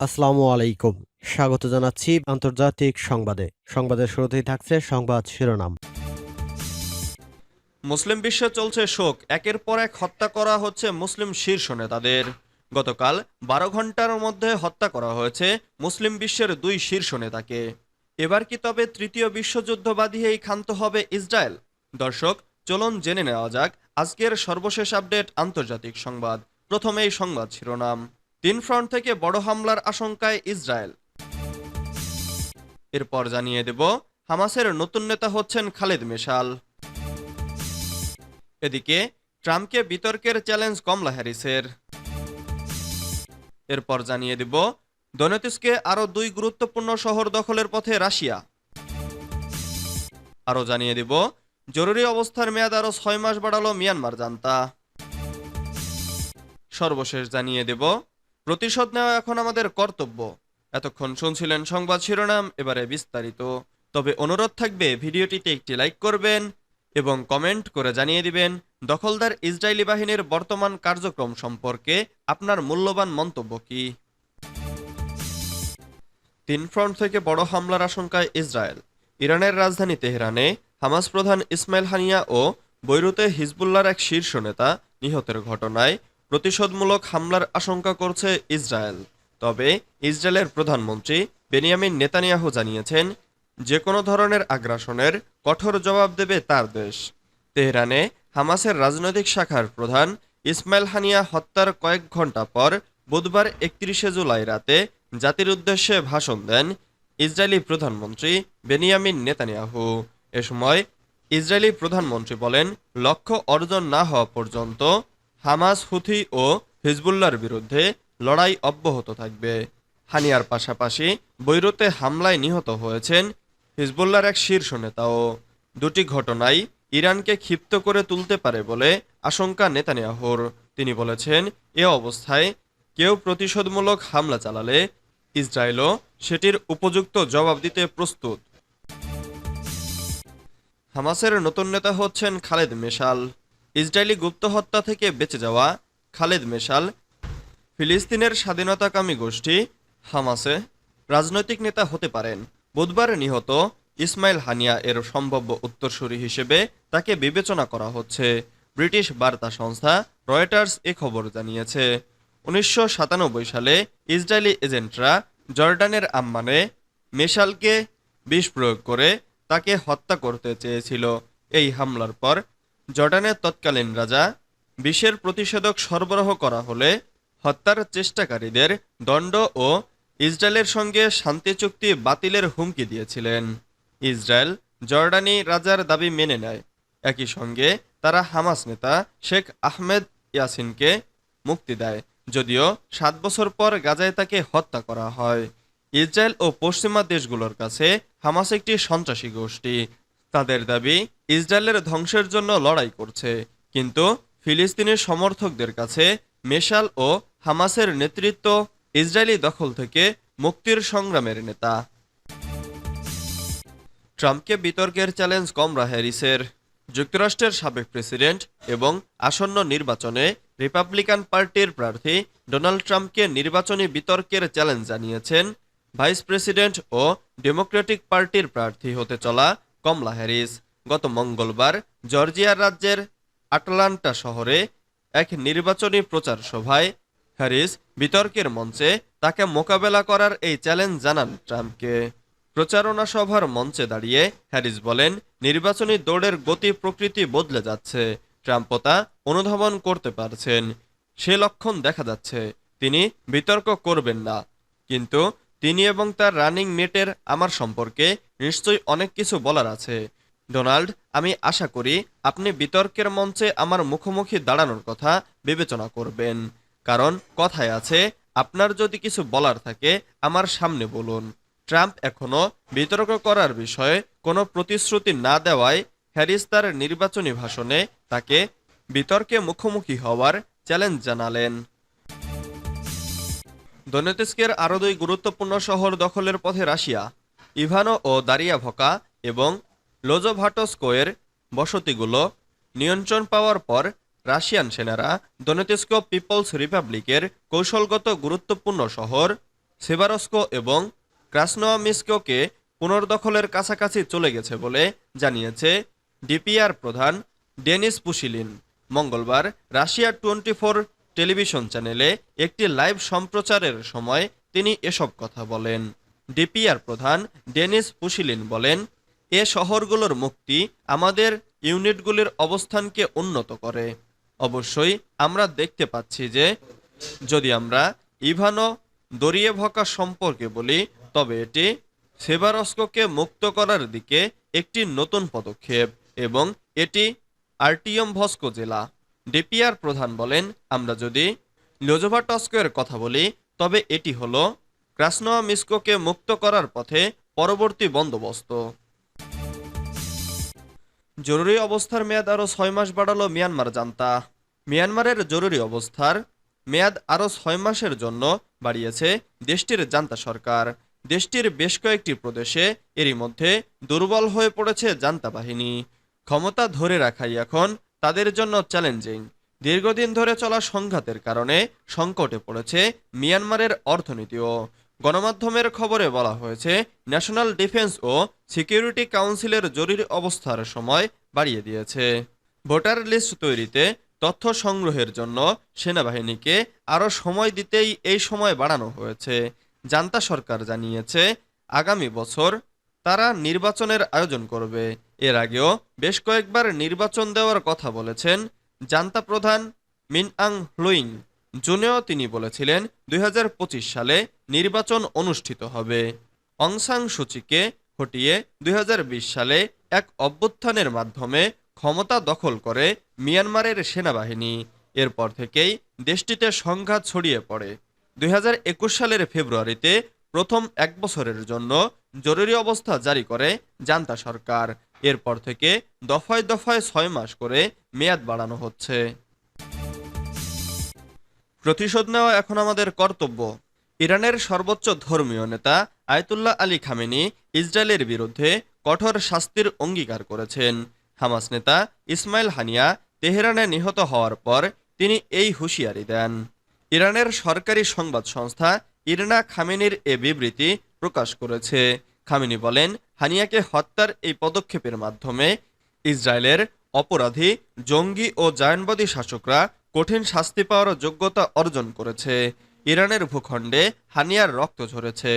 আসসালামু আলাইকুম। স্বাগত জানাচ্ছি আন্তর্জাতিক সংবাদে। সংবাদের শুরুতেই থাকছে সংবাদ শিরোনাম। মুসলিম বিশ্বে চলছে শোক। একের পর এক হত্যা করা হচ্ছে মুসলিম শীর্ষ নেতাদের। গতকাল বারো ঘণ্টার মধ্যে হত্যা করা হয়েছে মুসলিম বিশ্বের দুই শীর্ষ নেতাকে। এবার কি তবে তৃতীয় বিশ্বযুদ্ধ বাঁধিয়েই ক্ষান্ত হবে ইসরায়েল? দর্শক, চলুন জেনে নেওয়া যাক আজকের সর্বশেষ আপডেট আন্তর্জাতিক সংবাদ। প্রথমেই সংবাদ শিরোনাম। তিন ফ্রন্ট থেকে বড় হামলার আশঙ্কায় ইসরায়েল। এরপর জানিয়ে দেব, হামাসের নতুন নেতা হচ্ছেন খালেদ মেশাল। এদিকে, ট্রাম্পকে বিতর্কের চ্যালেঞ্জ কমলা হ্যারিসের। এরপর জানিয়ে দিব দনেতিসকে আরও দুই গুরুত্বপূর্ণ শহর দখলের পথে রাশিয়া। আরও জানিয়ে দিব, জরুরি অবস্থার মেয়াদ আরও ছয় মাস বাড়ালো মিয়ানমার জান্তা। সর্বশেষ জানিয়ে দেব প্রতিশোধ নেওয়া এখন আমাদের কর্তব্য। এতক্ষণ শুনছিলেন সংবাদ শিরোনাম, এবারে বিস্তারিত। তবে অনুরোধ থাকবে, ভিডিওটিতে একটি লাইক করবেন এবং কমেন্ট করে জানিয়ে দিবেন, দখলদার ইসরায়েলি বাহিনীর বর্তমান কার্যক্রম সম্পর্কে আপনার মূল্যবান মন্তব্য কি? তিন ফ্রন্ট থেকে বড় হামলার আশঙ্কায় ইসরায়েল। ইরানের রাজধানী তেহরানে হামাস প্রধান ইসমাইল হানিয়া ও বৈরুতে হিজবুল্লার এক শীর্ষ নেতা নিহতের ঘটনায় প্রতিশোধমূলক হামলার আশঙ্কা করছে ইসরায়েল। তবে ইসরায়েলের প্রধানমন্ত্রী বেনিয়ামিন নেতানিয়াহু জানিয়েছেন যে কোনো ধরনের আগ্রাসনের কঠোর জবাব দেবে তার দেশ। তেহরানে হামাসের রাজনৈতিক শাখার প্রধান ইসমাইল হানিয়া হত্যার কয়েক ঘণ্টা পর বুধবার একত্রিশে জুলাই রাতে জাতির উদ্দেশ্যে ভাষণ দেন ইসরায়েলি প্রধানমন্ত্রী বেনিয়ামিন নেতানিয়াহু। এ সময় ইসরায়েলি প্রধানমন্ত্রী বলেন, লক্ষ্য অর্জন না হওয়া পর্যন্ত হামাস, হুথি ও হিজবুল্লার বিরুদ্ধে লড়াই অব্যাহত থাকবে। হানিয়ার পাশাপাশি বৈরুতে হামলায় নিহত হয়েছেন হিজবুল্লার এক শীর্ষ নেতাও। দুটি ঘটনাই ইরানকে ক্ষিপ্ত করে তুলতে পারে বলে আশঙ্কা নেতানিয়াহুর। তিনি বলেছেন, এ অবস্থায় কেউ প্রতিশোধমূলক হামলা চালালে ইসরায়েলও সেটির উপযুক্ত জবাব দিতে প্রস্তুত। হামাসের নতুন নেতা হচ্ছেন খালেদ মেশাল। ইসরায়েলি গুপ্ত হত্যা থেকে বেঁচে যাওয়া খালেদ মেশাল, ফিলিস্তিনের স্বাধীনতাকামী গোষ্ঠী হামাসে রাজনৈতিক নেতা হতে পারেন। বুধবার নিহত ইসমাইল হানিয়া এর সম্ভাব্য উত্তরসূরি হিসেবে তাকে বিবেচনা করা হচ্ছে। ব্রিটিশ বার্তা সংস্থা রয়টার্স এ খবর জানিয়েছে, উনিশশো সাতানব্বই সালে ইসরায়েলি এজেন্টরা জর্ডানের আম্মানে মেশালকে বিষ প্রয়োগ করে তাকে হত্যা করতে চেয়েছিল। এই হামলার পর জর্ডানের তৎকালীন রাজা বিষের প্রতিষেধক সরবরাহ করা হলে হত্যার চেষ্টাকারীদের দণ্ড ও ইসরায়েলের সঙ্গে শান্তি চুক্তি বাতিলের হুমকি দিয়েছিলেন। ইসরায়েল জর্ডানি রাজার দাবি মেনে নেয়। একই সঙ্গে তারা হামাস নেতা শেখ আহমেদ ইয়াসিনকে মুক্তি দেয়। যদিও সাত বছর পর গাজায় তাকে হত্যা করা হয়। ইসরায়েল ও পশ্চিমা দেশগুলোর কাছে হামাস একটি সন্ত্রাসী গোষ্ঠী তাদের দাবি ইসরায়েলের ধ্বংসের জন্য লড়াই করছে। কিন্তু ফিলিস্তিনের সমর্থকদের কাছে মেশাল ও হামাসের নেতৃত্ব ইসরায়েলি দখল থেকে মুক্তির সংগ্রামের নেতা। ট্রাম্পকে বিতর্কের চ্যালেঞ্জ কমরা হ্যারিসের যুক্তরাষ্ট্রের সাবেক প্রেসিডেন্ট এবং আসন্ন নির্বাচনে রিপাবলিকান পার্টির প্রার্থী ডোনাল্ড ট্রাম্পকে নির্বাচনী বিতর্কের চ্যালেঞ্জ জানিয়েছেন। ভাইস প্রেসিডেন্ট ও ডেমোক্রেটিক পার্টির প্রার্থী হতে চলা কমলা হ্যারিস গত মঙ্গলবার জর্জিয়ার রাজ্যের আটলান্টা শহরে এক নির্বাচনী প্রচার সভায় হ্যারিস বিতর্কের মঞ্চে তাকে মোকাবেলা করার এই চ্যালেঞ্জ জানান ট্রাম্পকে। প্রচারণা সভার মঞ্চে দাঁড়িয়ে হ্যারিস বলেন, নির্বাচনী দৌড়ের গতি প্রকৃতি বদলে যাচ্ছে। ট্রাম্পও তা অনুধাবন করতে পারছেন। সে লক্ষণ দেখা যাচ্ছে। তিনি বিতর্ক করবেন না। কিন্তু তিনি এবং তার রানিং মেটের আমার সম্পর্কে নিশ্চয়ই অনেক কিছু বলার আছে। ডোনাল্ড, আমি আশা করি আপনি বিতর্কের মঞ্চে আমার মুখোমুখি দাঁড়ানোর কথা বিবেচনা করবেন। কারণ কথায় আছে, আপনার যদি কিছু বলার থাকে আমার সামনে বলুন। ট্রাম্প এখনও বিতর্ক করার বিষয়ে কোনো প্রতিশ্রুতি না দেওয়ায় হ্যারিস তার নির্বাচনী ভাষণে তাকে বিতর্কে মুখোমুখি হওয়ার চ্যালেঞ্জ জানালেন। দনেতেস্কের আরও দুই গুরুত্বপূর্ণ শহর দখলের পথে রাশিয়া, ইভানো ও দারিয়া ভকা এবং লোজোভাটোস্কোয়ের বসতিগুলো নিয়ন্ত্রণ পাওয়ার পর রাশিয়ান সেনারা দনেতেস্ক পিপলস রিপাবলিকের কৌশলগত গুরুত্বপূর্ণ শহর সেবারস্কো এবং ক্রাসনোয়ামিস্কোকে পুনর্দখলের কাছাকাছি চলে গেছে বলে জানিয়েছে ডিপিআর প্রধান ডেনিস পুশিলিন। মঙ্গলবার রাশিয়া টোয়েন্টি ফোর টেলিভিশন চ্যানেলে একটি লাইভ সম্প্রচারের সময় তিনি এসব কথা বলেন। ডিপিআর প্রধান ডেনিস পুশিলিন বলেন, এ শহরগুলোর মুক্তি আমাদের ইউনিটগুলির অবস্থানকে উন্নত করে। অবশ্যই আমরা দেখতে পাচ্ছি যে, যদি আমরা ইভানো দরিয়ে দরিয়েভকা সম্পর্কে বলি, তবে এটি সেবারস্কোকে মুক্ত করার দিকে একটি নতুন পদক্ষেপ এবং এটি আরটিএম ভস্কো জেলা। ডিপিআর প্রধান বলেন, আমরা যদি লোজোভাটস্কের কথা বলি, তবে এটি হল ক্রাসনোয়া মিস্কোকে মুক্ত করার পথে পরবর্তী বন্দোবস্ত। জরুরি অবস্থার মেয়াদ আরও ছয় মাস বাড়ালো মিয়ানমার জান্তা। মিয়ানমারের জরুরি অবস্থার মেয়াদ আরও ছয় মাসের জন্য বাড়িয়েছে দেশটির জান্তা সরকার। দেশটির বেশ কয়েকটি প্রদেশে এরই মধ্যে দুর্বল হয়ে পড়েছে জান্তা বাহিনী। ক্ষমতা ধরে রাখাই এখন তাদের জন্য চ্যালেঞ্জিং দীর্ঘদিন ধরে চলা সংঘাতের কারণে সংকটে পড়েছে মিয়ানমারের অর্থনীতিও। গণমাধ্যমের খবরে বলা হয়েছে ন্যাশনাল ডিফেন্স ও সিকিউরিটি কাউন্সিলের জরুরি অবস্থার সময় বাড়িয়ে দিয়েছে। ভোটার লিস্ট তৈরিতে তথ্য সংগ্রহের জন্য সেনাবাহিনীকে আরও সময় দিতেই এই সময় বাড়ানো হয়েছে। জান্তা সরকার জানিয়েছে, আগামী বছর তারা নির্বাচনের আয়োজন করবে। এর আগেও বেশ কয়েকবার নির্বাচন দেওয়ার কথা বলেছেন জান্তা প্রধান মিন আং হ্লুইং জুনেও তিনি বলেছিলেন দুই হাজার পঁচিশ সালে নির্বাচন অনুষ্ঠিত হবে। অং সাং সূচিকে হটিয়ে দুই হাজার বিশ সালে এক অভ্যুত্থানের মাধ্যমে ক্ষমতা দখল করে মিয়ানমারের সেনাবাহিনী। এরপর থেকেই দেশটিতে সংঘাত ছড়িয়ে পড়ে। দুই হাজার একুশ সালের ফেব্রুয়ারিতে প্রথম এক বছরের জন্য জরুরি অবস্থা জারি করে জান্তা সরকার। এরপর থেকে দফায় দফায় ছয় মাস করে মেয়াদ বাড়ানো হচ্ছে। প্রতিশোধ নেওয়া এখন আমাদের কর্তব্য। ইরানের সর্বোচ্চ ধর্মীয় নেতা আয়তুল্লাহ আলী খামেনি ইসরায়েলের বিরুদ্ধে কঠোর শাস্তির অঙ্গীকার করেছেন। হামাস নেতা ইসমাইল হানিয়া তেহরানে নিহত হওয়ার পর তিনি এই হুঁশিয়ারি দেন। ইরানের সরকারি সংবাদ সংস্থা ইরনা খামেনির এ বিবৃতি প্রকাশ করেছে। খামেনি বলেন, হানিয়াকে হত্যার এই পদক্ষেপের মাধ্যমে ইসরায়েলের অপরাধী, জঙ্গি ও জায়নবাদী শাসকরা কঠিন শাস্তি পাওয়ার যোগ্যতা অর্জন করেছে। ইরানের ভূখণ্ডে হানিয়ার রক্ত ঝরেছে।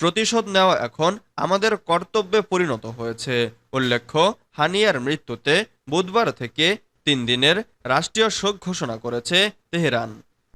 প্রতিশোধ নেওয়া এখন আমাদের কর্তব্যে পরিণত হয়েছে, উল্লেখ্য, হানিয়ার মৃত্যুতে বুধবার থেকে তিন দিনের রাষ্ট্রীয় শোক ঘোষণা করেছে তেহরান।